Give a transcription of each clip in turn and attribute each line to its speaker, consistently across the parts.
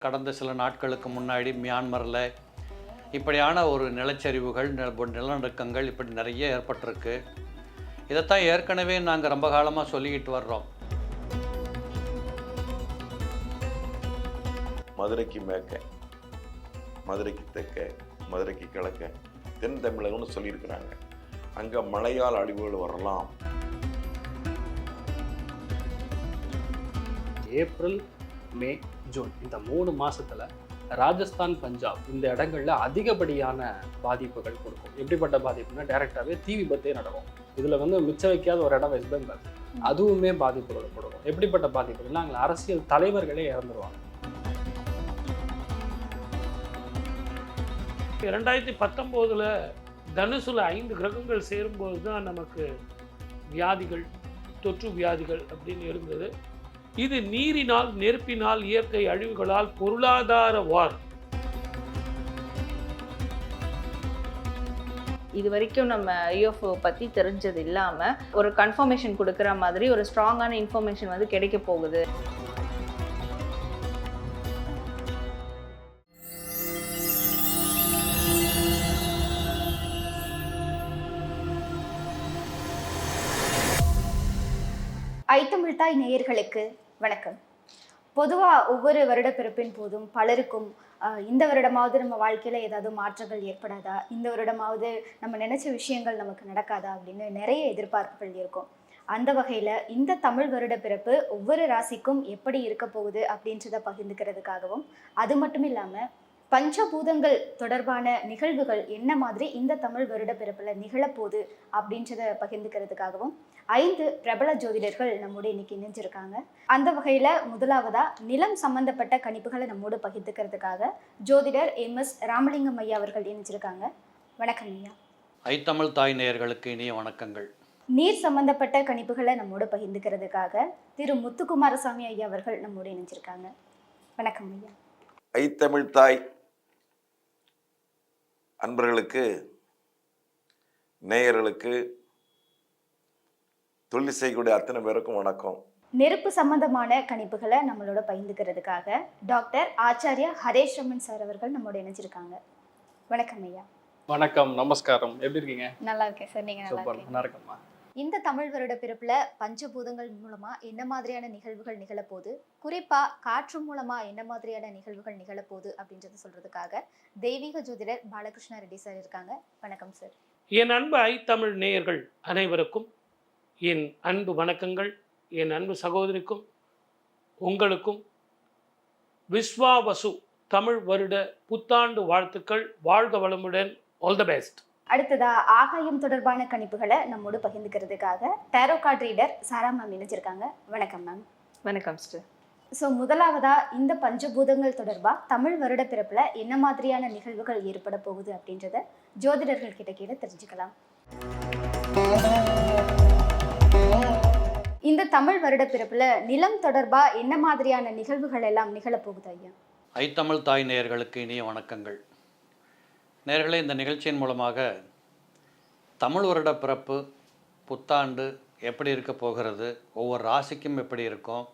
Speaker 1: கடந்த சில நாட்களுக்கு முன்னாடி மியான்மரில் இப்படியான ஒரு நிலச்சரிவுகள் நில- நிலநடுக்கங்கள் இப்படி நிறைய ஏற்பட்டிருக்கு. இதைத்தான் ஏற்கனவே நாங்கள் ரொம்ப காலமாக சொல்லிக்கிட்டு வர்றோம்.
Speaker 2: மதுரைக்கு மேற்க மதுரைக்கு தெற்க மதுரைக்கு கிழக்க தென் தமிழகம்னு சொல்லியிருக்கிறாங்க. அங்கே மழையால் அழிவுகள் வரலாம்.
Speaker 3: April May June. இந்த மூணு மாசத்துல ராஜஸ்தான் பஞ்சாப் இந்த இடங்கள்ல அதிகப்படியான பாதிப்புகள் கொடுக்கும். எப்படிப்பட்ட பாதிப்புனா டைரக்டாவே தீ விபத்தே நடக்கும். இதுல வந்து மிச்சம் வைக்காத ஒரு இடம் வெஸ்ட் பெங்கால் அதுவுமே பாதிப்புகள் கொடுக்கும். எப்படிப்பட்ட பாதிப்புகள்னா அங்கே அரசியல் தலைவர்களே இறந்துருவாங்க.
Speaker 4: இரண்டாயிரத்தி பத்தொம்போதில் தனுசுல ஐந்து கிரகங்கள் சேரும்போது தான் நமக்கு வியாதிகள் தொற்று வியாதிகள் அப்படின்னு இருந்தது இது நீரினால் நெருப்பினால் இயற்கை அழிவுகளால் பொருளாதார வார்.
Speaker 5: இது வரைக்கும் நம்ம யூஎஃப்ஓ பற்றி தெரிஞ்சது இல்லாமல் ஒரு கன்ஃபர்மேஷன் கொடுக்குற மாதிரி ஒரு ஸ்ட்ராங்கான இன்ஃபர்மேஷன் வந்து கிடைக்க போகுது.
Speaker 6: ஐத்தமிழ்தாய் நேயர்களுக்கு வணக்கம். பொதுவாக ஒவ்வொரு வருடப்பிறப்பின் போதும் பலருக்கும் இந்த வருடமாவது நம்ம வாழ்க்கையில் ஏதாவது மாற்றங்கள் ஏற்படாதா? இந்த வருடமாவது நம்ம நினச்ச விஷயங்கள் நமக்கு நடக்காதா? அப்படின்னு நிறைய எதிர்பார்ப்புகள் இருக்கும். அந்த வகையில் இந்த தமிழ் வருட பிறப்பு ஒவ்வொரு ராசிக்கும் எப்படி இருக்க போகுது அப்படின்றத பகிர்ந்துக்கிறதுக்காகவும் அது மட்டும் இல்லாமல் பஞ்சபூதங்கள் தொடர்பான நிகழ்வுகள் என்ன மாதிரி இந்த தமிழ் வருட பிறப்பில் நிகழப்போகுது அப்படின்றத பகிர்ந்துக்கிறதுக்காகவும் ஐந்து பிரபல ஜோதிடர்கள் நம்மோடு இன்னைக்கு இணைஞ்சிருக்காங்க. அந்த வகையில் முதலாவதா நிலம் சம்பந்தப்பட்ட கணிப்புகளை நம்மோடு பகிர்ந்துக்கிறதுக்காக ஜோதிடர் எம். எஸ். ராமலிங்கம் ஐயா அவர்கள் இணைஞ்சிருக்காங்க. வணக்கம் ஐயா.
Speaker 1: ஐத்தமிழ் தாய் நேயர்களுக்கு இனிய வணக்கங்கள்.
Speaker 6: நீர் சம்பந்தப்பட்ட கணிப்புகளை நம்மோடு பகிர்ந்துக்கிறதுக்காக திரு. முத்துக்குமாரசாமி ஐயா அவர்கள் நம்மோடு இணைஞ்சிருக்காங்க. வணக்கம் ஐயா.
Speaker 2: ஐத்தமிழ் தாய் அன்பர்களுக்கு நேயர்களுக்கு தொழில் செய்யக்கூடிய அத்தனை பேருக்கும் வணக்கம்.
Speaker 6: நெருப்பு சம்பந்தமான கணிப்புகளை நம்மளோட பகிர்ந்துக்கிறதுக்காக டாக்டர் ஆச்சாரியா ஹரேஷ் ரமன் சார் அவர்கள் நம்மோட இணைஞ்சிருக்காங்க. வணக்கம் ஐயா.
Speaker 3: வணக்கம் நமஸ்காரம். எப்படி இருக்கீங்க?
Speaker 6: நல்லா இருக்கேன் சார் நீங்க நல்லா இருக்கீங்க
Speaker 3: நல்லா இருக்கம்மா.
Speaker 6: இந்த தமிழ் வருட பிறப்புல பஞ்சபூதங்கள் மூலமா என்ன மாதிரியான நிகழ்வுகள் நிகழப்போகுது? குறிப்பா காற்று மூலமா என்ன மாதிரியான நிகழ்வுகள் நிகழப்போகுது அப்படின்றத சொல்றதுக்காக தெய்வீக ஜோதிடர் பாலகிருஷ்ண ரெட்டி சார் இருக்காங்க. வணக்கம் சார்.
Speaker 4: என் அன்பு ஐத்தமிழ் நேயர்கள் அனைவருக்கும் என் அன்பு வணக்கங்கள் என் அன்பு சகோதரிக்கும் உங்களுக்கும் விஸ்வாவசு தமிழ் வருட புத்தாண்டு வாழ்த்துக்கள். வாழ்க வளமுடன். ஆல் த பெஸ்ட்
Speaker 6: அடுத்ததா ஆகாயம் தொடர்பான கணிப்புகளை நம்மோடு பகிர்ந்துக்கிறதுக்காக tarot card reader Sara ma'am இணைஞ்சிருக்காங்க. வணக்கம் மேம்
Speaker 5: வணக்கம் சிஸ்டர்
Speaker 6: ஸோ முதலாவதா இந்த பஞ்சபூதங்கள் தொடர்பா தமிழ் வருட பிறப்புல என்ன மாதிரியான நிகழ்வுகள் ஏற்பட போகுது அப்படின்றத ஜோதிடர்கள் கிட்ட கேட்டு தெரிஞ்சுக்கலாம். இந்த தமிழ் வருட பிறப்புல நிலம் தொடர்பா என்ன மாதிரியான நிகழ்வுகள் எல்லாம் நிகழப்போகுது ஐயா?
Speaker 1: ஐத்தமிழ் தாய் நேயர்களுக்கு இனிய வணக்கங்கள். நேர்களை இந்த நிகழ்ச்சியின் மூலமாக தமிழ் வருட பிறப்பு புத்தாண்டு எப்படி இருக்க போகிறது ஒவ்வொரு ராசிக்கும் எப்படி இருக்கும்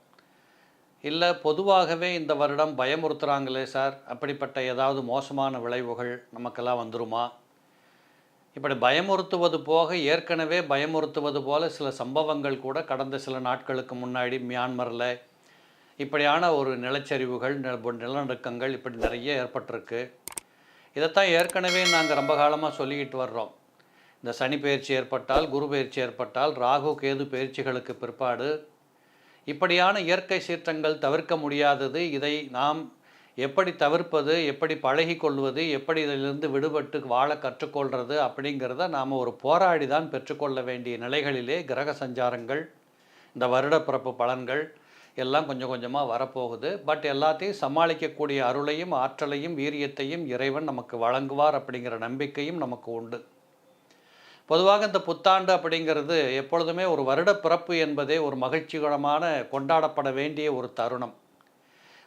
Speaker 1: இல்லை பொதுவாகவே இந்த வருடம் பயமுறுத்துகிறாங்களே சார் அப்படிப்பட்ட ஏதாவது மோசமான விளைவுகள் நமக்கெல்லாம் வந்துருமா? இப்படி பயமுறுத்துவது போக ஏற்கனவே பயமுறுத்துவது போல சில சம்பவங்கள் கூட கடந்த சில நாட்களுக்கு முன்னாடி மியான்மரில் இப்படியான ஒரு நிலச்சரிவுகள் நில- நிலநடுக்கங்கள் இப்படி நிறைய ஏற்பட்டிருக்கு. இதைத்தான் ஏற்கனவே நாங்கள் ரொம்ப காலமாக சொல்லிக்கிட்டு வர்றோம். இந்த சனி பயிற்சி ஏற்பட்டால் குரு பயிற்சி ஏற்பட்டால் ராகு கேது பயிற்சிகளுக்கு பிற்பாடு இப்படியான இயற்கை சீற்றங்கள் தவிர்க்க முடியாதது. இதை நாம் எப்படி தவிர்ப்பது எப்படி பழகி கொள்வது எப்படி இதிலிருந்து விடுபட்டு வாழ கற்றுக்கொள்வது அப்படிங்கிறத நாம் ஒரு போராடி தான் பெற்றுக்கொள்ள வேண்டிய நிலைகளிலே கிரக சஞ்சாரங்கள் இந்த வருடப்பிறப்பு பலன்கள் எல்லாம் கொஞ்சம் கொஞ்சமாக வரப்போகுது. பட் எல்லாத்தையும் சமாளிக்கக்கூடிய அருளையும் ஆற்றலையும் வீரியத்தையும் இறைவன் நமக்கு வழங்குவார் அப்படிங்கிற நம்பிக்கையும் நமக்கு உண்டு. பொதுவாக இந்த புத்தாண்டு அப்படிங்கிறது எப்பொழுதுமே ஒரு வருட பிறப்பு என்பதே ஒரு மகிழ்ச்சிகரமான கொண்டாடப்பட வேண்டிய ஒரு தருணம்.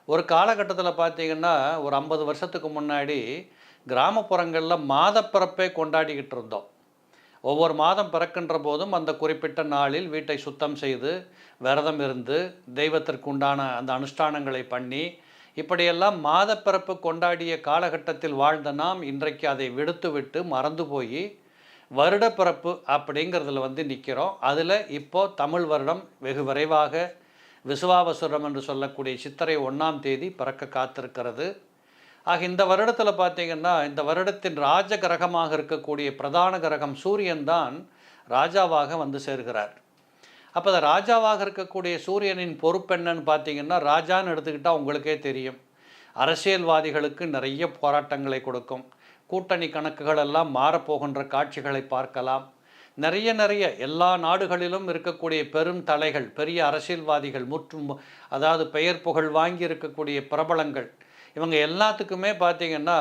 Speaker 1: ஒரு காலகட்டத்தில் பார்த்தீங்கன்னா ஒரு ஐம்பது வருஷத்துக்கு முன்னாடி கிராமப்புறங்களில் மாதப்பிறப்பே கொண்டாடிக்கிட்டு இருந்தோம். ஒவ்வொரு மாதம் பிறக்கின்ற போதும் அந்த குறிப்பிட்ட நாளில் வீட்டை சுத்தம் செய்து விரதம் இருந்து தெய்வத்திற்கு உண்டான அந்த அனுஷ்டானங்களை பண்ணி இப்படியெல்லாம் மாதப்பிறப்பு கொண்டாடிய காலகட்டத்தில் வாழ்ந்த நாம் இன்றைக்கு அதை விடுத்துவிட்டு மறந்து போய் வருடப்பிறப்பு அப்படிங்கிறதுல வந்து நிற்கிறோம் அதில் இப்போ தமிழ் வருடம் வெகு விரைவாக விசுவாவசுரம் என்று சொல்லக்கூடிய சித்திரை ஒன்றாம் தேதி பிறக்க காத்திருக்கிறது. ஆக இந்த வருடத்தில் பார்த்தீங்கன்னா இந்த வருடத்தின் ராஜ கிரகமாக இருக்கக்கூடிய பிரதான கிரகம் சூரியன் தான் ராஜாவாக வந்து சேர்கிறார். அப்போ அந்த ராஜாவாக இருக்கக்கூடிய சூரியனின் பொறுப்பு என்னன்னு பார்த்தீங்கன்னா ராஜான்னு எடுத்துக்கிட்டால் உங்களுக்கே தெரியும். அரசியல்வாதிகளுக்கு நிறைய போராட்டங்களை கொடுக்கும். கூட்டணி கணக்குகள் எல்லாம் மாறப்போகின்ற காட்சிகளை பார்க்கலாம். நிறைய நிறைய எல்லா நாடுகளிலும் இருக்கக்கூடிய பெரும் தலைகள் பெரிய அரசியல்வாதிகள் முற்றும் அதாவது பெயர் புகழ் வாங்கி இருக்கக்கூடிய பிரபலங்கள் இவங்க எல்லாத்துக்குமே பார்த்தீங்கன்னா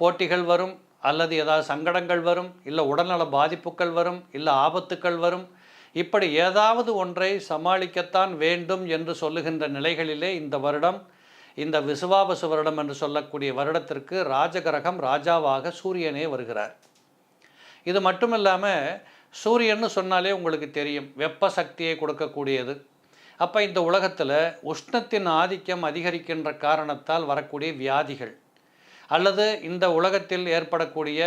Speaker 1: போட்டிகள் வரும் அல்லது ஏதாவது சங்கடங்கள் வரும் இல்லை உடல்நல பாதிப்புகள் வரும் இல்லை ஆபத்துக்கள் வரும். இப்படி ஏதாவது ஒன்றை சமாளிக்கத்தான் வேண்டும் என்று சொல்லுகின்ற நிலைகளிலே இந்த வருடம் இந்த விசுவாபசு வருடம் என்று சொல்லக்கூடிய வருடத்திற்கு ராஜகிரகம் ராஜாவாக சூரியனே வருகிறார். இது மட்டும் இல்லாமல் சூரியன்னு சொன்னாலே உங்களுக்கு தெரியும் வெப்ப சக்தியை கொடுக்கக்கூடியது. அப்போ இந்த உலகத்தில் உஷ்ணத்தின் ஆதிக்கம் அதிகரிக்கின்ற காரணத்தால் வரக்கூடிய வியாதிகள் அல்லது இந்த உலகத்தில் ஏற்படக்கூடிய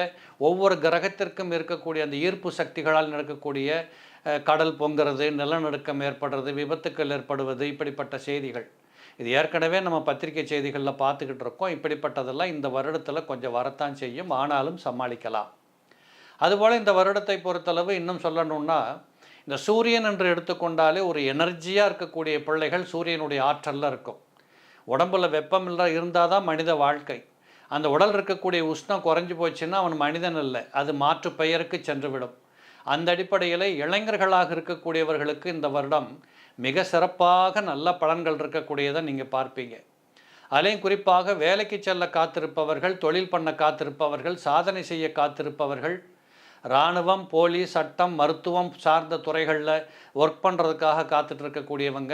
Speaker 1: ஒவ்வொரு கிரகத்திற்கும் இருக்கக்கூடிய அந்த ஈர்ப்பு சக்திகளால் நடக்கக்கூடிய கடல் பொங்குறது நிலநடுக்கம் ஏற்படுறது விபத்துக்கள் ஏற்படுவது இப்படிப்பட்ட செய்திகள். இது ஏற்கனவே நம்ம பத்திரிகை செய்திகளில் பார்த்துக்கிட்டு இருக்கோம். இப்படிப்பட்டதெல்லாம் இந்த வருடத்தில் கொஞ்சம் வரத்தான் செய்யும். ஆனாலும் சமாளிக்கலாம். அதுபோல் இந்த வருடத்தை பொறுத்தளவு இன்னும் சொல்லணுன்னா இந்த சூரியன் என்று எடுத்துக்கொண்டாலே ஒரு எனர்ஜியாக இருக்கக்கூடிய பிள்ளைகள் சூரியனுடைய ஆற்றலில் இருக்கும். உடம்புல வெப்பம் இல்லை இருந்தால் தான் மனித வாழ்க்கை. அந்த உடல் இருக்கக்கூடிய உஷ்ணம் குறைஞ்சி போச்சுன்னா அவன் மனிதன் இல்லை அது மாற்று பெயருக்கு சென்றுவிடும். அந்த அடிப்படையில் இளைஞர்களாக இருக்கக்கூடியவர்களுக்கு இந்த வருடம் மிக சிறப்பாக நல்ல பலன்கள் இருக்கக்கூடியதை நீங்கள் பார்ப்பீங்க. அதையும் குறிப்பாக வேலைக்கு செல்ல காத்திருப்பவர்கள் தொழில் பண்ண காத்திருப்பவர்கள் சாதனை செய்ய காத்திருப்பவர்கள் இராணுவம் போலீஸ் சட்டம் மருத்துவம் சார்ந்த துறைகளில் ஒர்க் பண்ணுறதுக்காக காத்துட்டு இருக்கக்கூடியவங்க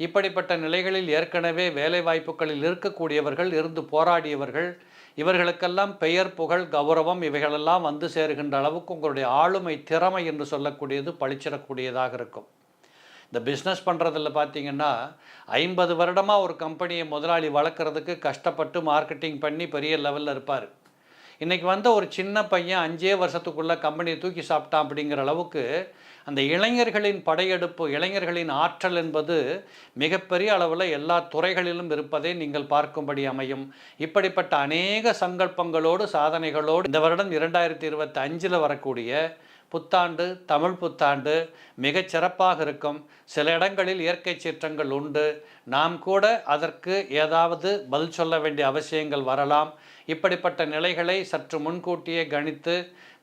Speaker 1: இப்படிப்பட்ட நிலைகளில் ஏற்கனவே வேலை வாய்ப்புகளில் இருக்கக்கூடியவர்கள் இருந்து போராடியவர்கள் இவர்களுக்கெல்லாம் பெயர் புகழ் கௌரவம் இவைகளெல்லாம் வந்து சேருகின்ற அளவுக்கு உங்களுடைய ஆளுமை திறமை என்று சொல்லக்கூடியது பளிச்சிடக்கூடியதாக இருக்கும். இந்த பிஸ்னஸ் பண்ணுறதில் பார்த்தீங்கன்னா ஐம்பது வருடமாக ஒரு கம்பெனியை முதலாளி வளர்க்குறதுக்கு கஷ்டப்பட்டு மார்க்கெட்டிங் பண்ணி பெரிய லெவலில் இருப்பார். இன்றைக்கி வந்த ஒரு சின்ன பையன் அஞ்சே வருஷத்துக்குள்ளே கம்பெனியை தூக்கி சாப்பிட்டான் அப்படிங்கிற அளவுக்கு அந்த இளைஞர்களின் படையெடுப்பு இளைஞர்களின் ஆற்றல் என்பது மிகப்பெரிய அளவில் எல்லா துறைகளிலும் இருப்பதை நீங்கள் பார்க்கும்படி அமையும். இப்படிப்பட்ட அநேக சங்கல்பங்களோடு சாதனைகளோடு இந்த வருடம் இரண்டாயிரத்தி இருபத்தி அஞ்சில் வரக்கூடிய புத்தாண்டு தமிழ் புத்தாண்டு மிகச் சிறப்பாக இருக்கும். சில இடங்களில் இயற்கை சீற்றங்கள் உண்டு. நாம் கூட அதற்கு ஏதாவது பதில் சொல்ல வேண்டிய அவசியங்கள் வரலாம். இப்படிப்பட்ட நிலைகளை சற்று முன்கூட்டியே கணித்து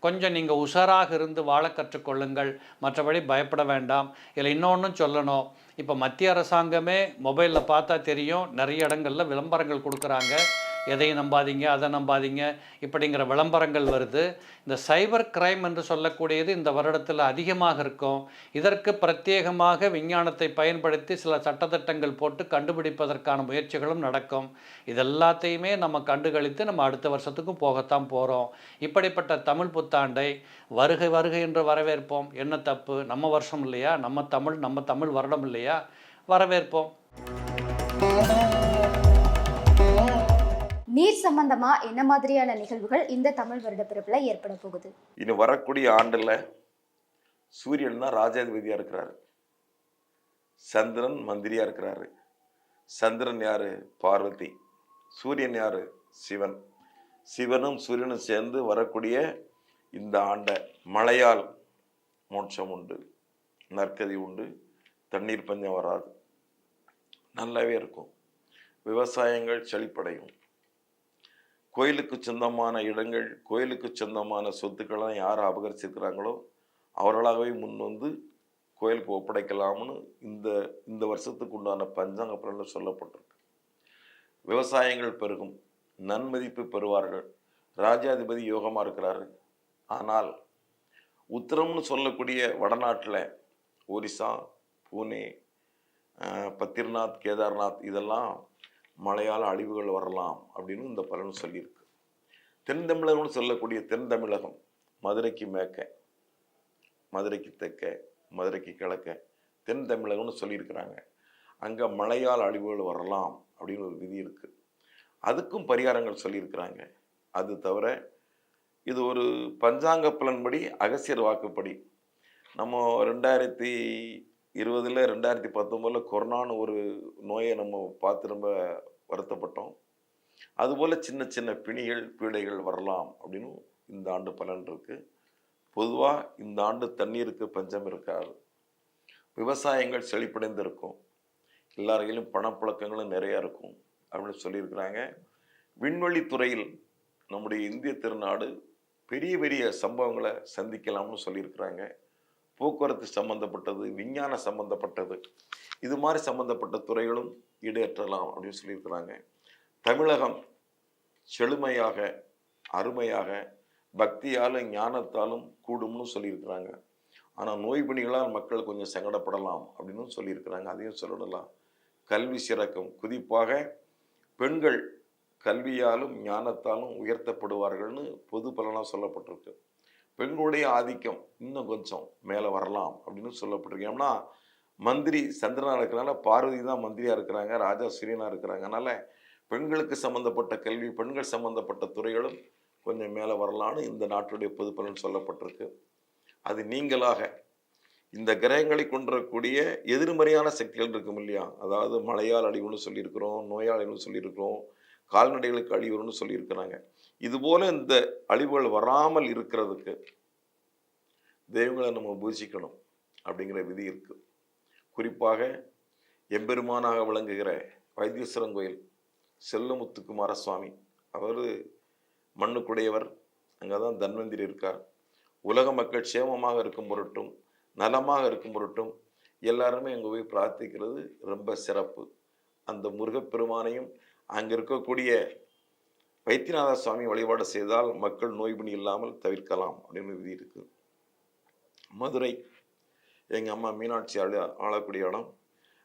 Speaker 1: கொஞ்சம் நீங்கள் உஷாராக இருந்து வாழ கற்றுக்கொள்ளுங்கள் மற்றபடி பயப்பட வேண்டாம். இதில் இன்னொன்றும் சொல்லணும். இப்போ மத்திய அரசாங்கமே மொபைலில் பார்த்தா தெரியும். நிறைய இடங்களில் விளம்பரங்கள் கொடுக்குறாங்க. எதையும் நம்பாதீங்க அதை நம்பாதீங்க இப்படிங்கிற விளம்பரங்கள் வருது. இந்த சைபர் கிரைம் என்று சொல்லக்கூடியது இந்த வருடத்தில் அதிகமாக இருக்கும். இதற்கு பிரத்யேகமாக விஞ்ஞானத்தை பயன்படுத்தி சில சட்டத்திட்டங்கள் போட்டு கண்டுபிடிப்பதற்கான முயற்சிகளும் நடக்கும். இதெல்லாத்தையுமே நம்ம கண்டுகளித்து நம்ம அடுத்த வருஷத்துக்கும் போகத்தான் போகிறோம் இப்படிப்பட்ட தமிழ் புத்தாண்டை வருகை வருகை என்று வரவேற்போம். என்ன தப்பு? நம்ம வருஷம் இல்லையா? நம்ம தமிழ் நம்ம தமிழ் வருடம் இல்லையா? வரவேற்போம்.
Speaker 6: நீர் சம்பந்தமா என்ன மாதிரியான நிகழ்வுகள் இந்த தமிழ் வருடப்பிறப்புல ஏற்பட போகுது?
Speaker 2: இனி வரக்கூடிய ஆண்டில் சூரியன் தான் ராஜாதிபதியாக இருக்கிறாரு. சந்திரன் மந்திரியாக இருக்கிறாரு. சந்திரன் யாரு? பார்வதி. சூரியன் யாரு? சிவன். சிவனும் சூரியனும் சேர்ந்து வரக்கூடிய இந்த ஆண்டை மழையால் மோட்சம் உண்டு. நற்கதி உண்டு. தண்ணீர் பஞ்சம் வராது. நல்லாவே இருக்கும். விவசாயங்கள் செழிப்படையும். கோயிலுக்கு சொந்தமான இடங்கள் கோயிலுக்கு சொந்தமான சொத்துக்கள்லாம் யார் அபகரிச்சிருக்கிறாங்களோ அவர்களாகவே முன் வந்து கோயிலுக்கு ஒப்படைக்கலாம்னு இந்த இந்த வருஷத்துக்கு உண்டான பஞ்சாங்க பலனில் சொல்லப்பட்டிருக்கு. விவசாயங்கள் பெருகும் நன்மதிப்பு பெறுவார்கள் ராஜாதிபதி யோகமாக இருக்கிறாரு. ஆனால் உத்தரம்னு சொல்லக்கூடிய வடநாட்டில் ஒரிசா பூனே அஹ், பத்திரிநாத் கேதார்நாத் இதெல்லாம் மழையால் அழிவுகள் வரலாம் அப்படின்னு இந்த பலன் சொல்லியிருக்கு. தென்தமிழகம்னு சொல்லக்கூடிய தென் தமிழகம் மதுரைக்கு மேற்க மதுரைக்கு தெற்க மதுரைக்கு கிழக்க தென் தமிழகம்னு சொல்லியிருக்கிறாங்க. அங்கே மழையால் அழிவுகள் வரலாம் அப்படின்னு ஒரு விதி இருக்குது அதுக்கும் பரிகாரங்கள் சொல்லியிருக்கிறாங்க. அது தவிர இது ஒரு பஞ்சாங்க பலன்படி அகசியர் வாக்குப்படி. நம்ம ரெண்டாயிரத்தி இருபதில் ரெண்டாயிரத்தி பத்தொம்போதில் கொரோனான்னு ஒரு நோயை நம்ம பார்த்து ரொம்ப வருத்தப்பட்டோம். அதுபோல் சின்ன சின்ன பிணிகள் பீடைகள் வரலாம் அப்படின்னு இந்த ஆண்டு பலன் இருக்குது பொதுவாக இந்த ஆண்டு தண்ணீருக்கு பஞ்சம் இருக்காது. விவசாயங்கள் செழிப்படைந்திருக்கும். எல்லாரையிலும் பணப்புழக்கங்களும் நிறையா இருக்கும் அப்படின்னு சொல்லியிருக்கிறாங்க. விண்வெளி துறையில் நம்முடைய இந்திய திருநாடு பெரிய பெரிய சம்பவங்களை சந்திக்கலாம்னு சொல்லியிருக்கிறாங்க. போக்குவரத்து சம்பந்தப்பட்டது விஞ்ஞான சம்பந்தப்பட்டது இது மாதிரி சம்பந்தப்பட்ட துறைகளும் ஈடேற்றலாம் அப்படின்னு சொல்லியிருக்கிறாங்க. தமிழகம் செழுமையாக அருமையாக பக்தியாலும் ஞானத்தாலும் கூடும்னு சொல்லியிருக்கிறாங்க. ஆனால் நோய் பணிகளால் மக்கள் கொஞ்சம் சங்கடப்படலாம் அப்படின்னு சொல்லியிருக்கிறாங்க. அதையும் சொல்லலாம். கல்வி சிறக்கும். குறிப்பாக பெண்கள் கல்வியாலும் ஞானத்தாலும் உயர்த்தப்படுவார்கள்னு பொது பலனாக சொல்லப்பட்டிருக்கு. பெண்களுடைய ஆதிக்கம் இன்னும் கொஞ்சம் மேலே வரலாம் அப்படின்னு சொல்லப்பட்டிருக்கு. ஏன்னா மந்திரி சந்திரனா இருக்கிறனால பார்வதி தான் மந்திரியாக இருக்கிறாங்க ராஜா சூரியனாக இருக்கிறாங்க அதனால் பெண்களுக்கு சம்மந்தப்பட்ட கல்வி பெண்கள் சம்மந்தப்பட்ட துறைகளும் கொஞ்சம் மேலே வரலான்னு இந்த நாட்டுடைய பொதுப்பலன் சொல்லப்பட்டிருக்கு. அது நீங்களாக இந்த கிரகங்களை கொண்டிருக்கக்கூடிய எதிர்மறையான சக்திகள் இருக்கும் இல்லையா? அதாவது மழையால் அழிவுன்னு சொல்லியிருக்கிறோம் நோயால் அழிவுன்னு சொல்லியிருக்கிறோம் கால்நடைகளுக்கு அழிவுன்னு சொல்லியிருக்கிறாங்க. இதுபோல இந்த அழிவுகள் வராமல் இருக்கிறதுக்கு தெய்வங்களை நம்ம பூஜிக்கணும் அப்படிங்கிற விதி இருக்கு. குறிப்பாக எம்பெருமானாக விளங்குகிற வைத்தீஸ்வரன் கோயில் செல்லமுத்து குமாரசுவாமி அவர் மண்ணுக்குடையவர் அங்கே தான் தன்வந்திரி இருக்கார். உலக மக்கள் சேமமாக இருக்கும் பொருட்டும் நலமாக இருக்கும் பொருட்டும் எல்லாருமே அங்கே போய் பிரார்த்திக்கிறது ரொம்ப சிறப்பு. அந்த முருகப்பெருமானையும் அங்கே இருக்கக்கூடிய வைத்தியநாத சுவாமி வழிபாடு செய்தால் மக்கள் நோய்பிணி இல்லாமல் தவிர்க்கலாம் அப்படின்னு விதி இருக்கு. மதுரை எங்கள் அம்மா மீனாட்சி ஆள ஆளக்கூடிய இடம்.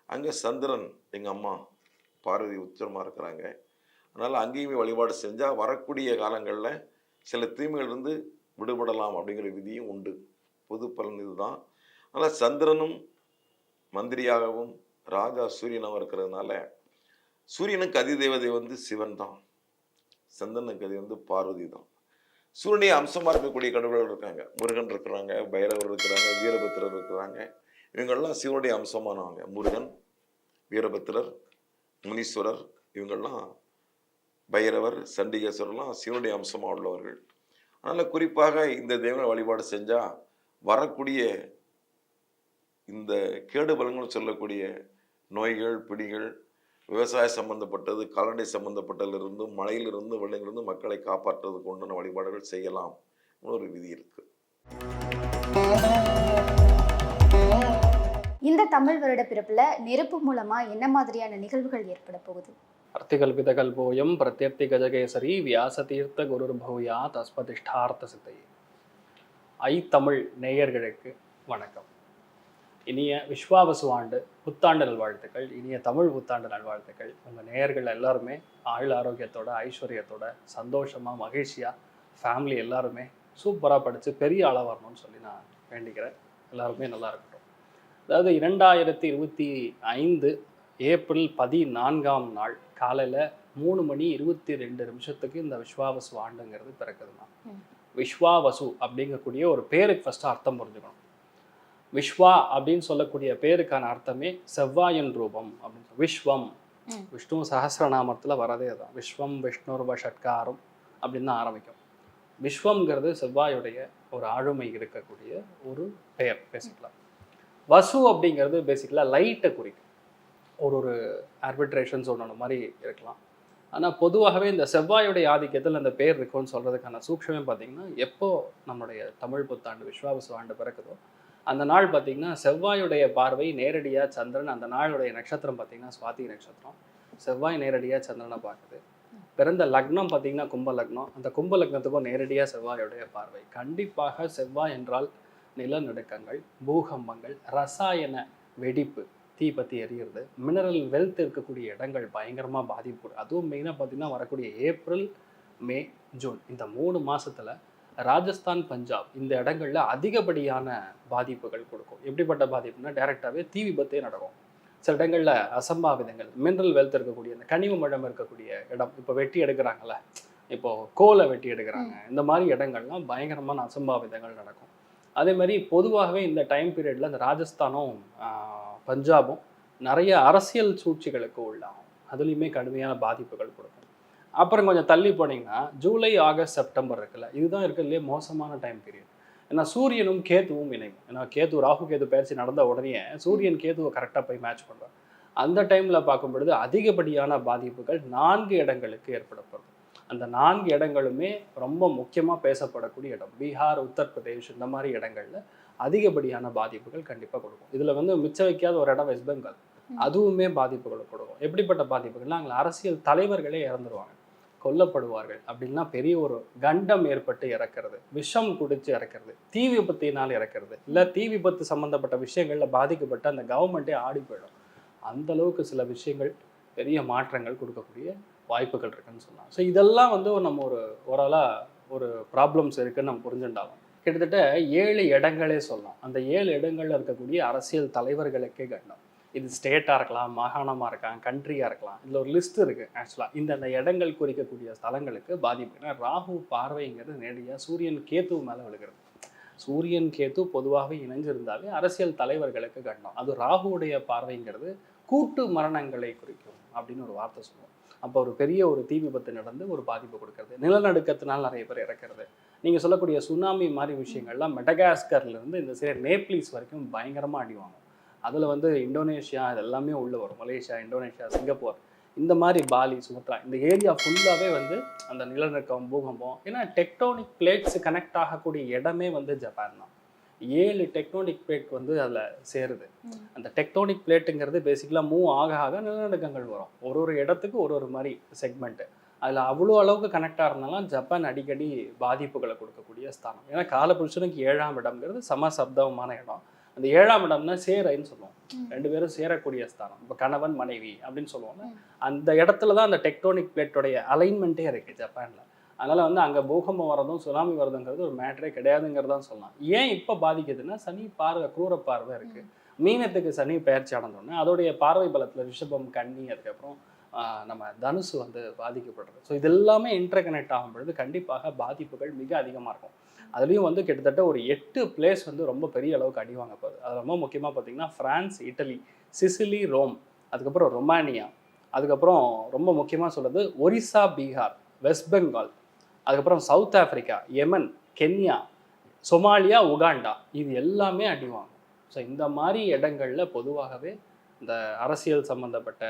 Speaker 2: அங்கே சந்திரன் எங்கள் அம்மா பார்வதி உச்சரமாக இருக்கிறாங்க. அதனால் அங்கேயுமே வழிபாடு செஞ்சால் வரக்கூடிய காலங்களில் சில தீமைகளிலிருந்து விடுபடலாம் அப்படிங்கிற விதியும் உண்டு. பொது பலன் இதுதான். அதனால் சந்திரனும் மந்திரியாகவும் ராஜா சூரியனாகவும் இருக்கிறதுனால சூரியனுக்கு அதிதேவதை வந்து சிவன் தான். சந்தன கதை வந்து பார்வதி தான் சூரியனை அம்சமாக இருக்கக்கூடிய கடவுள்கள் இருக்காங்க. முருகன் இருக்கிறாங்க பைரவர் இருக்கிறாங்க வீரபத்திரர் இருக்கிறாங்க. இவங்கெல்லாம் சிவனுடைய அம்சமானவங்க. முருகன் வீரபத்திரர் முனீஸ்வரர் இவங்கெல்லாம் பைரவர் சண்டிகேஸ்வரர்லாம் சிவனுடைய அம்சமாக உள்ளவர்கள். அதனால் குறிப்பாக இந்த தெய்வங்களை வழிபாடு செஞ்சால் வரக்கூடிய இந்த கேடு பலங்கள் சொல்லக்கூடிய நோய்கள் பிடிகள் விவசாய சம்பந்தப்பட்டது கால்நடை சம்பந்தப்பட்டதிலிருந்து மழையிலிருந்து வெள்ளங்களிலிருந்து மக்களை காப்பாற்றுவதற்கு உண்டான வழிபாடுகள் செய்யலாம். ஒரு விதி இருக்கு.
Speaker 6: இந்த தமிழ் வருட பிறப்புல நெருப்பு மூலமா என்ன மாதிரியான நிகழ்வுகள் ஏற்பட போகுது?
Speaker 3: அர்த்திகல்பிதகல்போயம் பிரத்யர்த்தி கஜகேசரி வியாசதீர்த்த குருர் பௌயா தஸ்மதிஷ்டார்த்த சித்தை. ஐ தமிழ் நேயர்களுக்கு வணக்கம். இனிய விஸ்வாவசு ஆண்டு புத்தாண்டு நல்வாழ்த்துக்கள் இனிய தமிழ் புத்தாண்டு நல்வாழ்த்துக்கள். உங்கள் நேயர்கள் எல்லாருமே ஆயுள் ஆரோக்கியத்தோட ஐஸ்வர்யத்தோட சந்தோஷமாக மகிழ்ச்சியாக ஃபேமிலி எல்லாருமே சூப்பராக படித்து பெரிய ஆளாக வரணும்னு சொல்லி நான் வேண்டிக்கிறேன். எல்லாருமே நல்லா இருக்கட்டும். அதாவது இரண்டாயிரத்தி இருபத்தி ஐந்து ஏப்ரல் பதினான்காம் நாள் காலையில் மூணு மணி இருபத்தி ரெண்டு நிமிஷத்துக்கு இந்த விஸ்வாவசு ஆண்டுங்கிறது பிறக்குதுண்ணா
Speaker 6: ம்.
Speaker 3: விஸ்வாவசு அப்படிங்கக்கூடிய ஒரு பேருக்கு ஃபஸ்ட்டு அர்த்தம் புரிஞ்சுக்கணும். விஸ்வா அப்படின்னு சொல்லக்கூடிய பேருக்கான அர்த்தமே செவ்வாயின் ரூபம் அப்படின்னு விஸ்வம். விஷ்ணு சஹஸ்ரநாமத்தில் வரதே தான் விஸ்வம் விஷ்ணுர்வ ஷட்காரம் அப்படின்னு தான் ஆரம்பிக்கும். விஸ்வம்ங்கிறது செவ்வாயுடைய ஒரு ஆளுமை இருக்கக்கூடிய ஒரு பெயர் பேசிக்கலாம் வசு அப்படிங்கிறது பேசிக்கலாக லைட்டை குறிக்கும். ஒரு ஒரு ஆர்பிட்ரேஷன்ஸ் ஒன்று மாதிரி இருக்கலாம். ஆனால் பொதுவாகவே இந்த செவ்வாயுடைய ஆதிக்கத்தில் அந்த பேர் இருக்கும்னு சொல்கிறதுக்கான சூக்ஷமே பார்த்தீங்கன்னா எப்போ நம்மளுடைய தமிழ் புத்தாண்டு விஸ்வாவசு ஆண்டு பிறக்குதோ அந்த நாள் பார்த்தீங்கன்னா செவ்வாயுடைய பார்வை நேரடியாக சந்திரன் அந்த நாளுடைய நட்சத்திரம் பார்த்தீங்கன்னா சுவாதி நட்சத்திரம். செவ்வாய் நேரடியாக சந்திரனை பார்க்குது. பிறந்த லக்னம் பார்த்தீங்கன்னா கும்ப லக்னம். அந்த கும்ப லக்னத்துக்கும் நேரடியாக செவ்வாயுடைய பார்வை. கண்டிப்பாக செவ்வாய் என்றால் நிலநடுக்கங்கள் பூகம்பங்கள் ரசாயன வெடிப்பு தீ பற்றி எரியிறது. மினரல் வெல்த் இருக்கக்கூடிய இடங்கள் பயங்கரமாக பாதிப்பு. அதுவும் மெயினாக பார்த்தீங்கன்னா வரக்கூடிய ஏப்ரல் மே ஜூன். இந்த மூணு மாதத்தில் ராஜஸ்தான் பஞ்சாப் இந்த இடங்கள்ல அதிகப்படியான பாதிப்புகள் கொடுக்கும். எப்படிப்பட்ட பாதிப்புனா டைரெக்டாகவே தீ விபத்தே நடக்கும். சில இடங்களில் அசம்பாவிதங்கள் மினரல் வெல்த் இருக்கக்கூடிய இந்த கனிம மழம் இருக்கக்கூடிய இடம் இப்போ வெட்டி எடுக்கிறாங்கல்ல இப்போ கோலை வெட்டி எடுக்கிறாங்க. இந்த மாதிரி இடங்கள்லாம் பயங்கரமான அசம்பாவிதங்கள் நடக்கும். அதே மாதிரி பொதுவாகவே இந்த டைம் பீரியடில் இந்த ராஜஸ்தானும் பஞ்சாபும் நிறைய அரசியல் சூழ்ச்சிகளுக்கு உள்ளாகும். அதுலேயுமே கடுமையான பாதிப்புகள் கொடுக்கும். அப்புறம் கொஞ்சம் தள்ளி போனீங்கன்னா ஜூலை ஆகஸ்ட் செப்டம்பர் இருக்குல்ல இதுதான் இருக்கிறதுலே மோசமான டைம் பீரியட் ஏன்னா சூரியனும் கேத்துவும் இணையும். ஏன்னா கேத்து ராகு கேது பயிற்சி நடந்த உடனே சூரியன் கேத்துவை கரெக்டாக போய் மேட்ச் பண்ணுறார் அந்த டைமில் பார்க்கும் பொழுது அதிகப்படியான பாதிப்புகள் நான்கு இடங்களுக்கு ஏற்படப்படுது அந்த நான்கு இடங்களுமே ரொம்ப முக்கியமாக பேசப்படக்கூடிய இடம். பீகார் உத்தரப்பிரதேஷ் இந்த மாதிரி இடங்கள்ல அதிகப்படியான பாதிப்புகள் கண்டிப்பாக கொடுக்கும். இதில் வந்து மிச்சம் வைக்காத ஒரு இடம் வெஸ்ட் பெங்கால். அதுவுமே பாதிப்புகளை கொடுக்கும். எப்படிப்பட்ட பாதிப்புகள்னா அங்கே அரசியல் தலைவர்களே இறந்துருவாங்க. கொல்லப்படுவார்கள் அப்படின்னா பெரிய ஒரு கண்டம் ஏற்பட்டு இறக்கிறது. விஷம் குடிச்சு இறக்கிறது. தீ விபத்தினால் இறக்கிறது. இல்லை தீ விபத்து சம்மந்தப்பட்ட விஷயங்களில் பாதிக்கப்பட்ட அந்த கவர்மெண்ட்டே ஆடி போயிடும். அந்த அளவுக்கு சில விஷயங்கள் பெரிய மாற்றங்கள் கொடுக்கக்கூடிய வாய்ப்புகள் இருக்குன்னு சொன்னாங்க ஸோ இதெல்லாம் வந்து நம்ம ஒரு ஓரளவு ஒரு ப்ராப்ளம்ஸ் இருக்குன்னு நம்ம புரிஞ்சுட்டாலும் கிட்டத்தட்ட ஏழு இடங்களே சொல்லலாம். அந்த ஏழு இடங்கள்ல இருக்கக்கூடிய அரசியல் தலைவர்களுக்கே கண்டம். இது ஸ்டேட்டாக இருக்கலாம் மாகாணமாக இருக்கலாம் கண்ட்ரியாக இருக்கலாம். இதில் ஒரு லிஸ்ட் இருக்குது ஆக்சுவலாக இந்தந்த இடங்கள் குறிக்கக்கூடிய ஸ்தலங்களுக்கு பாதிப்பு ஏன்னா ராகு பார்வைங்கிறது நேரடியாக சூரியன் கேத்து மேலே விழுகிறது. சூரியன் கேத்து பொதுவாகவே இணைஞ்சிருந்தாலே அரசியல் தலைவர்களுக்கு கண்டம். அது ராகுவுடைய பார்வைங்கிறது கூட்டு மரணங்களை குறிக்கும் அப்படின்னு ஒரு வார்த்தை சொல்லுவோம். அப்போ ஒரு பெரிய ஒரு தீ விபத்து நடந்து ஒரு பாதிப்பு கொடுக்கறது. நிலநடுக்கத்தினால் நிறைய பேர் இறக்கிறது. நீங்கள் சொல்லக்கூடிய சுனாமி மாதிரி விஷயங்கள்லாம் மெடகாஸ்கர்லேருந்து இந்த சைடு நேப்ளீஸ் வரைக்கும் பயங்கரமாக அடிவாங்க அதில் வந்து இந்தோனேஷியா இது எல்லாமே உள்ளே வரும். Malaysia Indonesia Singapore. இந்த மாதிரி பாலி சுமத்ரா இந்த ஏரியா ஃபுல்லாகவே வந்து அந்த நிலநடுக்கம் பூகம்பம் ஏன்னா டெக்டோனிக் பிளேட்ஸ் கனெக்ட் ஆகக்கூடிய இடமே வந்து ஜப்பான் தான். ஏழு டெக்டோனிக் பிளேட் வந்து அதில் சேருது. அந்த டெக்டோனிக் பிளேட்டுங்கிறது பேசிக்கலாக மூவ் ஆக ஆக நிலநடுக்கங்கள் வரும். ஒரு ஒரு இடத்துக்கு ஒரு ஒரு மாதிரி செக்மெண்ட்டு அதில் அவ்வளோ அளவுக்கு கனெக்டாக இருந்தாலும் ஜப்பான் அடிக்கடி பாதிப்புகளை கொடுக்கக்கூடிய ஸ்தானம். ஏன்னா காலபுருஷனுக்கு ஏழாம் இடம்ங்கிறது சமசப்தமான இடம். அந்த ஏழாம் இடம்னா சேரைன்னு சொல்லுவோம். ரெண்டு பேரும் சேரக்கூடிய ஸ்தானம். இப்போ கணவன் மனைவி அப்படின்னு சொல்லுவோம்ல.
Speaker 6: ம்.
Speaker 3: அந்த இடத்துல தான் அந்த டெக்டோனிக் பிளேட்டோடைய அலைன்மெண்ட்டே இருக்குது ஜப்பானில். அதனால் வந்து அங்கே பூகம்பம் வரதும் சுனாமி வரதுங்கிறது ஒரு மேட்டரே கிடையாதுங்கிறதான் சொல்லலாம். ஏன் இப்போ பாதிக்குதுன்னா சனி பார்வை குரூர பார்வை இருக்குது மீனத்துக்கு சனி பயிற்சி அடைஞ்சோடனே அதோடைய பார்வை பலத்தில் ரிஷபம் கன்னி அதுக்கப்புறம் நம்ம தனுசு வந்து பாதிக்கப்படுறது. ஸோ இது எல்லாமே இன்டர் ஆகும் பொழுது கண்டிப்பாக பாதிப்புகள் மிக அதிகமாக இருக்கும். அதுலேயும் வந்து கிட்டத்தட்ட ஒரு எட்டு பிளேஸ் வந்து ரொம்ப பெரிய அளவுக்கு அடி வாங்க போகுது. அது ரொம்ப முக்கியமாக பார்த்தீங்கன்னா ஃப்ரான்ஸ் இட்டலி சிசிலி ரோம் அதுக்கப்புறம் ரொமானியா அதுக்கப்புறம் ரொம்ப முக்கியமாக சொல்கிறது ஒரிசா பீகார் வெஸ்ட் பெங்கால் அதுக்கப்புறம் South Africa Yemen Kenya Somalia Uganda இது எல்லாமே அடி வாங்கும். ஸோ இந்த மாதிரி இடங்களில் பொதுவாகவே இந்த அரசியல் சம்மந்தப்பட்ட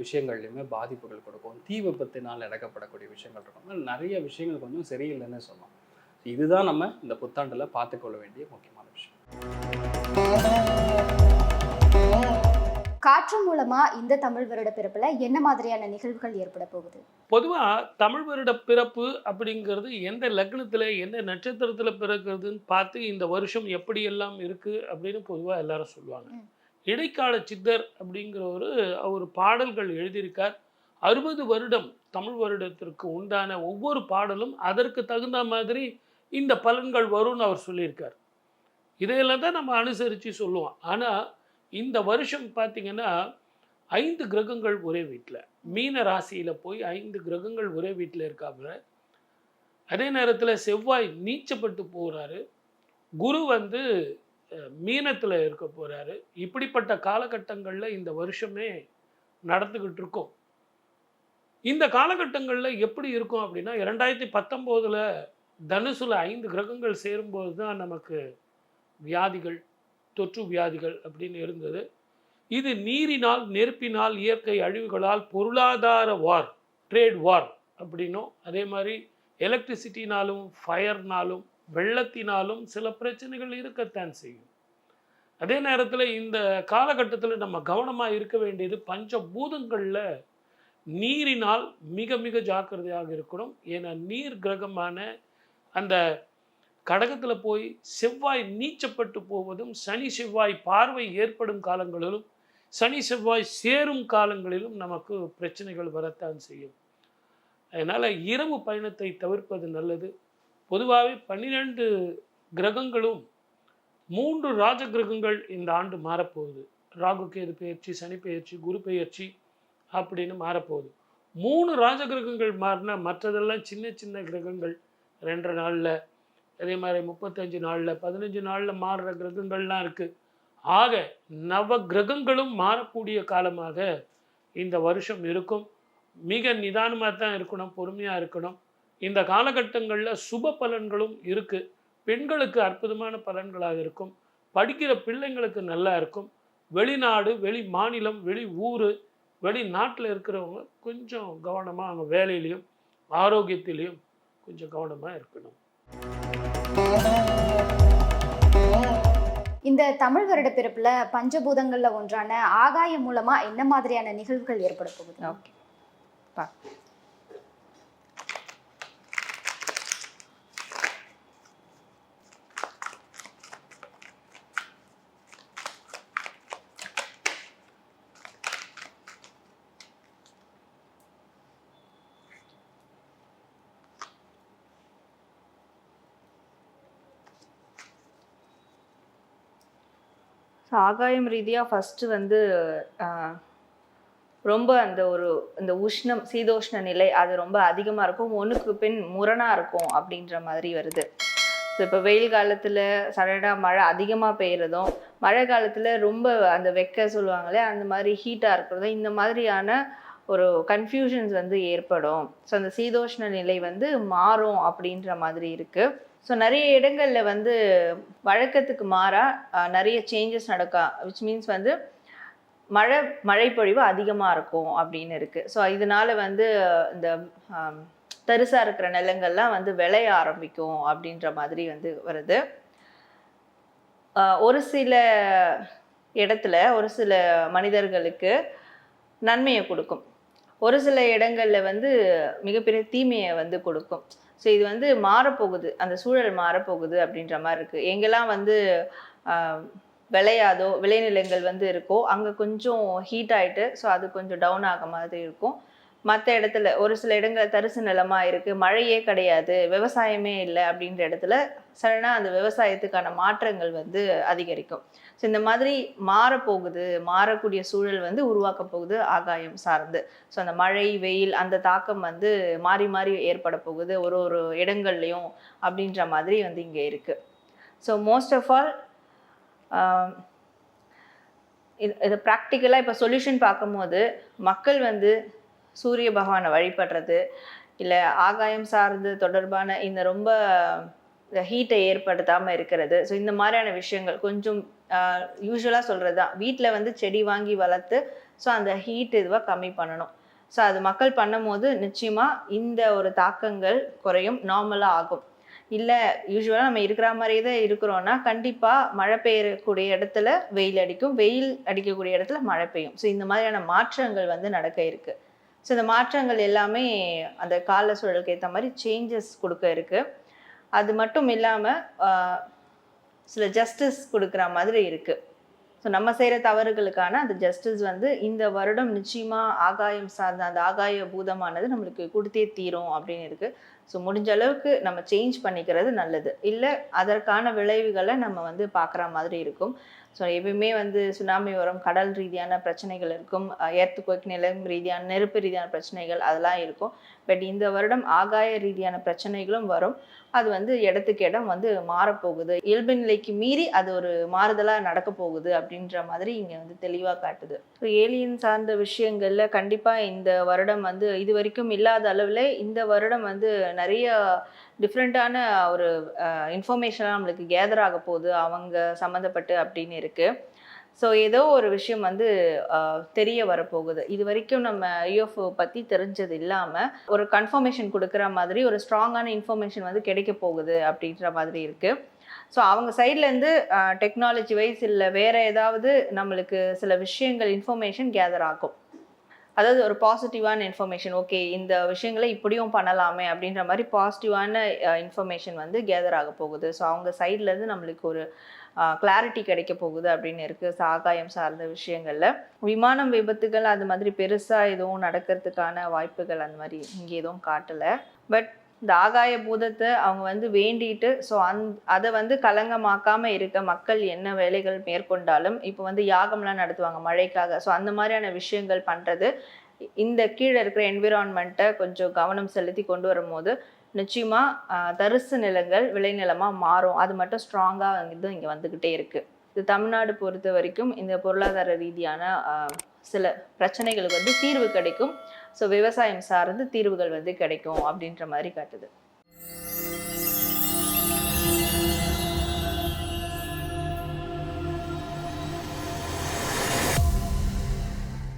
Speaker 3: விஷயங்கள்லையுமே பாதிப்புகள் கொடுக்கும். தீ விபத்தினால் இறக்கப்படக்கூடிய விஷயங்கள் இருக்கும். நிறைய விஷயங்கள் கொஞ்சம் சரியில்லைன்னு சொல்லலாம். இதுதான் நம்ம இந்த புத்தாண்டில் பார்த்துக்கொள்ள வேண்டிய முக்கியமான விஷயம்.
Speaker 6: காற்று மூலமா இந்த தமிழ் வருட பிறப்புல என்ன மாதிரியான நிகழ்வுகள் ஏற்பட போகுது?
Speaker 4: பொதுவாக தமிழ் வருட பிறப்பு அப்படிங்கிறது எந்த லக்னத்தில் எந்த நட்சத்திரத்தில் பிறக்கிறதுன்னு பார்த்து இந்த வருஷம் எப்படியெல்லாம் இருக்குது அப்படின்னு பொதுவாக எல்லாரும் சொல்லுவாங்க. இடைக்கால சித்தர் அப்படிங்கிற ஒரு அவர் பாடல்கள் எழுதியிருக்கார். அறுபது வருடம் தமிழ் வருடத்திற்கு உண்டான ஒவ்வொரு பாடலும் அதற்கு தகுந்த மாதிரி இந்த பலன்கள் வரும்னு அவர் சொல்லியிருக்கார். இதையெல்லாம் தான் நம்ம அனுசரித்து சொல்லுவோம். ஆனால் இந்த வருஷம் பார்த்தீங்கன்னா ஐந்து கிரகங்கள் ஒரே வீட்டில். மீன ராசியில் போய் ஐந்து கிரகங்கள் ஒரே வீட்டில் இருக்காப்புல. அதே நேரத்தில் செவ்வாய் நீச்சப்பட்டு போகிறாரு குரு வந்து மீனத்தில் இருக்க போகிறாரு இப்படிப்பட்ட காலகட்டங்களில் இந்த வருஷமே நடந்துக்கிட்டு இருக்கோம் இந்த காலகட்டங்களில் எப்படி இருக்கும் அப்படின்னா இரண்டாயிரத்தி பத்தொம்போதில் தனுசுல ஐந்து கிரகங்கள் சேரும்போது தான் நமக்கு வியாதிகள் தொற்று வியாதிகள் அப்படின்னு இருந்தது. இது நீரினால் நெருப்பினால் இயற்கை அழிவுகளால் பொருளாதார வார் ட்ரேட் வார் அப்படின்னும். அதே மாதிரி எலக்ட்ரிசிட்டினாலும் ஃபயர்னாலும் வெள்ளத்தினாலும் சில பிரச்சனைகள் இருக்கத்தான் செய்யும். அதே நேரத்தில் இந்த காலகட்டத்தில் நம்ம கவனமாக இருக்க வேண்டியது பஞ்சபூதங்களில் நீரினால் மிக மிக ஜாக்கிரதையாக இருக்கணும். ஏன்னா நீர் கிரகமான அந்த கடகத்தில் போய் செவ்வாய் நீச்சப்பட்டு போவதும் சனி செவ்வாய் பார்வை ஏற்படும் காலங்களிலும் சனி செவ்வாய் சேரும் காலங்களிலும் நமக்கு பிரச்சனைகள் வரத்தான் செய்யும். அதனால் இரவு பயணத்தை தவிர்ப்பது நல்லது. பொதுவாகவே பன்னிரெண்டு கிரகங்களும் மூன்று ராஜ கிரகங்கள் இந்த ஆண்டு மாறப்போகுது. ராகு கேது பெயர்ச்சி சனி பயிற்சி குரு பயிற்சி அப்படின்னு மாறப்போகுது. மூணு ராஜ கிரகங்கள் மாறினா மற்றதெல்லாம் சின்ன சின்ன கிரகங்கள். ரெண்டரை நாளில் அதே மாதிரி முப்பத்தஞ்சு நாளில் பதினஞ்சு நாளில் மாறுற கிரகங்கள்லாம் இருக்குது ஆக நவ கிரகங்களும் மாறக்கூடிய காலமாக இந்த வருஷம் இருக்கும். மிக நிதானமாக தான் இருக்கணும் பொறுமையாக இருக்கணும். இந்த காலகட்டங்களில் சுப பலன்களும் இருக்குது பெண்களுக்கு அற்புதமான பலன்களாக இருக்கும். படிக்கிற பிள்ளைங்களுக்கு நல்லா இருக்கும். வெளிநாடு வெளி மாநிலம் வெளி ஊர் வெளிநாட்டில் இருக்கிறவங்க கொஞ்சம் கவனமாக அவங்க வேலையிலையும் ஆரோக்கியத்திலையும் கொஞ்சம் கவனமாக இருக்கணும்.
Speaker 6: இந்த தமிழ் வருட பிறப்புல பஞ்சபூதங்கள்ல ஒன்றான ஆகாயம் மூலமா என்ன மாதிரியான நிகழ்வுகள் ஏற்பட போகுது?
Speaker 5: ஓகே. பா ஆகாயம் ரீதியாக ஃபஸ்ட்டு வந்து ரொம்ப அந்த ஒரு இந்த உஷ்ணம் சீதோஷ்ண நிலை அது ரொம்ப அதிகமாக இருக்கும். ஒன்றுக்கு பின் முரணாக இருக்கும் அப்படின்ற மாதிரி வருது. ஸோ இப்போ வெயில் காலத்தில் சடனாக மழை அதிகமாக பெய்கிறதும் மழை காலத்தில் ரொம்ப அந்த வெக்க சொல்லுவாங்களே அந்த மாதிரி ஹீட்டாக இருக்கிறதும் இந்த மாதிரியான ஒரு கன்ஃபியூஷன்ஸ் வந்து ஏற்படும். ஸோ அந்த சீதோஷ்ண நிலை வந்து மாறும் அப்படின்ற மாதிரி இருக்குது ஸோ நிறைய இடங்களில் வந்து வழக்கத்துக்கு மாறாக நிறைய சேஞ்சஸ் நடக்கும் விச் மீன்ஸ் வந்து மழை மழைப்பொழிவு அதிகமாக இருக்கும் அப்படின்னு இருக்குது ஸோ இதனால வந்து இந்த தரிசாக இருக்கிற நிலங்கள்லாம் வந்து விளைய ஆரம்பிக்கும் அப்படின்ற மாதிரி வந்து வருது. ஒரு சில இடத்துல ஒரு சில மனிதர்களுக்கு நன்மையை கொடுக்கும். ஒரு சில இடங்களில் வந்து மிகப்பெரிய தீமையை வந்து கொடுக்கும். ஸோ இது வந்து மாறப்போகுது. அந்த சூழல் மாறப்போகுது அப்படின்ற மாதிரி இருக்குது எங்கெல்லாம் வந்து விளையாதோ விளைநிலங்கள் வந்து இருக்கோ அங்கே கொஞ்சம் ஹீட் ஆகிட்டு ஸோ அது கொஞ்சம் டவுன் ஆக மாதிரி இருக்கும். மற்ற இடத்துல ஒரு சில இடங்கள் தரிசு நிலமாக இருக்குது மழையே கிடையாது விவசாயமே இல்லை அப்படின்ற இடத்துல சடனாக அந்த விவசாயத்துக்கான மாற்றங்கள் வந்து அதிகரிக்கும். ஸோ இந்த மாதிரி மாறப்போகுது மாறக்கூடிய சூழல் வந்து உருவாக்க போகுது ஆகாயம் சார்ந்து. ஸோ அந்த மழை வெயில் அந்த தாக்கம் வந்து மாறி மாறி ஏற்பட போகுது ஒரு ஒரு இடங்கள்லையும் அப்படின்ற மாதிரி வந்து இங்கே இருக்குது ஸோ மோஸ்ட் ஆஃப் ஆல் இது இது ப்ராக்டிக்கலாக இப்போ சொல்யூஷன் பார்க்கும்போது மக்கள் வந்து சூரிய பகவானை வழிபடுறது இல்லை ஆகாயம் சார்ந்து தொடர்பான இந்த ரொம்ப ஹீட்டை ஏற்படுத்தாமல் இருக்கிறது. ஸோ இந்த மாதிரியான விஷயங்கள் கொஞ்சம் யூஸ்வலாக சொல்கிறது தான் வீட்டில் வந்து செடி வாங்கி வளர்த்து ஸோ அந்த ஹீட் இதுவாக கம்மி பண்ணணும். ஸோ அது மக்கள் பண்ணும்போது நிச்சயமாக இந்த ஒரு தாக்கங்கள் குறையும் நார்மலாக ஆகும். இல்லை யூஸ்வலாக நம்ம இருக்கிற மாதிரியே தான் இருக்கிறோன்னா கண்டிப்பாக மழை பெய்யக்கூடிய இடத்துல வெயில் அடிக்கும். வெயில் அடிக்கக்கூடிய இடத்துல மழை பெய்யும். ஸோ இந்த மாதிரியான மாற்றங்கள் வந்து நடக்க இருக்குது ஸோ இந்த மாற்றங்கள் எல்லாமே அந்த கால சூழலுக்கு ஏற்ற மாதிரி சேஞ்சஸ் கொடுக்க இருக்குது அது மட்டும் இல்லாமல் சில ஜஸ்டிஸ் கொடுக்குற மாதிரி இருக்குது ஸோ நம்ம செய்கிற தவறுகளுக்கான அந்த ஜஸ்டிஸ் வந்து இந்த வருடம் நிச்சயமாக ஆகாயம் சார்ந்த அந்த ஆகாய பூதமானது நம்மளுக்கு கொடுத்தே தீரும் அப்படின்னு இருக்குது ஸோ முடிஞ்ச அளவுக்கு நம்ம சேஞ்ச் பண்ணிக்கிறது நல்லது. இல்லை அதற்கான விளைவுகளை நம்ம வந்து பார்க்குற மாதிரி இருக்கும். ஸோ எப்பயுமே வந்து சுனாமி வரும் கடல் ரீதியான பிரச்சனைகள் இருக்கும் ஏர்த்துக்குவைக் நிலம் ரீதியான நெருப்பு ரீதியான பிரச்சனைகள் அதெல்லாம் இருக்கும். பட் இந்த வருடம் ஆகாய ரீதியான பிரச்சனைகளும் வரும். அது வந்து இடத்துக்கு இடம் வந்து மாறப்போகுது. இயல்பு நிலைக்கு மீறி அது ஒரு மாறுதலாக நடக்க போகுது அப்படின்ற மாதிரி இங்கே வந்து தெளிவாக காட்டுது. ஸோ ஏலியன் சார்ந்த விஷயங்களில் கண்டிப்பாக இந்த வருடம் வந்து இது வரைக்கும் இல்லாத அளவில் இந்த வருடம் வந்து நிறைய டிஃப்ரெண்ட்டான ஒரு இன்ஃபர்மேஷனாக நம்மளுக்கு கேதர் ஆக போகுது அவங்க சம்மந்தப்பட்டு அப்படின்னு இருக்குது ஸோ ஏதோ ஒரு விஷயம் வந்து தெரிய வரப்போகுது. இது வரைக்கும் நம்ம யூஎஃப்ஓ பற்றி தெரிஞ்சது இல்லாமல் ஒரு கன்ஃபர்மேஷன் கொடுக்குற மாதிரி ஒரு ஸ்ட்ராங்கான இன்ஃபர்மேஷன் வந்து கிடைக்க போகுது அப்படின்ற மாதிரி இருக்குது ஸோ அவங்க சைட்லேருந்து டெக்னாலஜி வைஸ் இல்லை வேறு ஏதாவது நம்மளுக்கு சில விஷயங்கள் இன்ஃபர்மேஷன் கேதர் ஆகும். அதாவது ஒரு பாசிட்டிவான இன்ஃபர்மேஷன் ஓகே இந்த விஷயங்களை இப்படியும் பண்ணலாமே அப்படின்ற மாதிரி பாசிட்டிவான இன்ஃபர்மேஷன் வந்து கேதர் ஆக போகுது. ஸோ அவங்க சைட்லேருந்து நம்மளுக்கு ஒரு கிளாரிட்டி கிடைக்க போகுது அப்படின்னு இருக்குது சாகாயம் சார்ந்த விஷயங்களில். விமானம் விபத்துகள் அது மாதிரி பெருசாக எதுவும் நடக்கிறதுக்கான வாய்ப்புகள் அந்த மாதிரி இங்கே எதுவும் காட்டலை. பட் இந்த ஆகாய பூதத்தை அவங்க வந்து வேண்டிட்டு ஸோ அந் அதை வந்து கலங்கமாக்காமல் இருக்க மக்கள் என்ன வேலைகள் மேற்கொண்டாலும் இப்போ வந்து யாகம்லாம் நடத்துவாங்க மழைக்காக. ஸோ அந்த மாதிரியான விஷயங்கள் பண்ணுறது இந்த கீழே இருக்கிற என்விரான்மெண்ட்டை கொஞ்சம் கவனம் செலுத்தி கொண்டு வரும்போது நிச்சயமாக தரிசு நிலங்கள் விளைநிலமாக மாறும். அது மட்டும் ஸ்ட்ராங்காக வந்து இங்கே வந்துக்கிட்டே இருக்குது இது தமிழ்நாடு பொறுத்த வரைக்கும் இந்த பொருளாதார ரீதியான சில பிரச்சனைகளுக்கு வந்து தீர்வு கிடைக்கும். ஸோ விவசாயம் சார்ந்து தீர்வுகள் வந்து கிடைக்கும் அப்படின்ற மாதிரி காட்டுது.